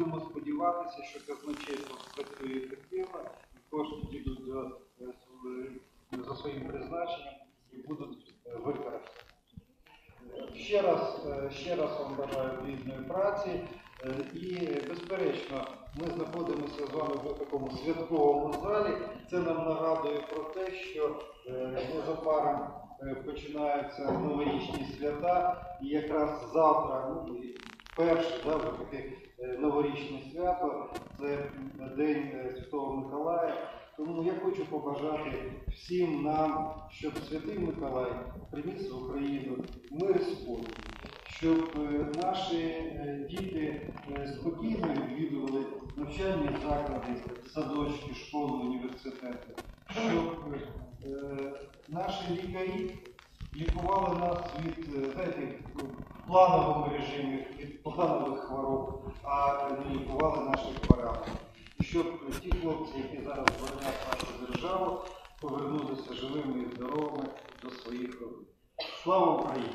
будемо сподіватися, що казначейство спрацює ефективно, і кошти дійдуть до, е, за своїм призначенням і будуть е, використані. Ще раз, е, ще раз вам бажаю плідної праці. Е, І, е, безперечно, ми знаходимося з вами в такому святковому залі. Це нам нагадує про те, що е, незабаром е, починаються новорічні свята, і якраз завтра, ну, перше, да, таке новорічне свято, це День е, Святого Миколая. Тому я хочу побажати всім нам, щоб Святий Миколай приніс в Україну мир спокій, щоб е, наші е, діти спокійно відвідували навчальні заклади, садочки, школи, університети, щоб наші лікарі лікували нас від знаєте, в плановому режимі, від планових хвороб, а не лікували наших. І щоб ті хлопці, які зараз боронять нашу державу, повернулися живими і здоровими до своїх родин. Слава Україні!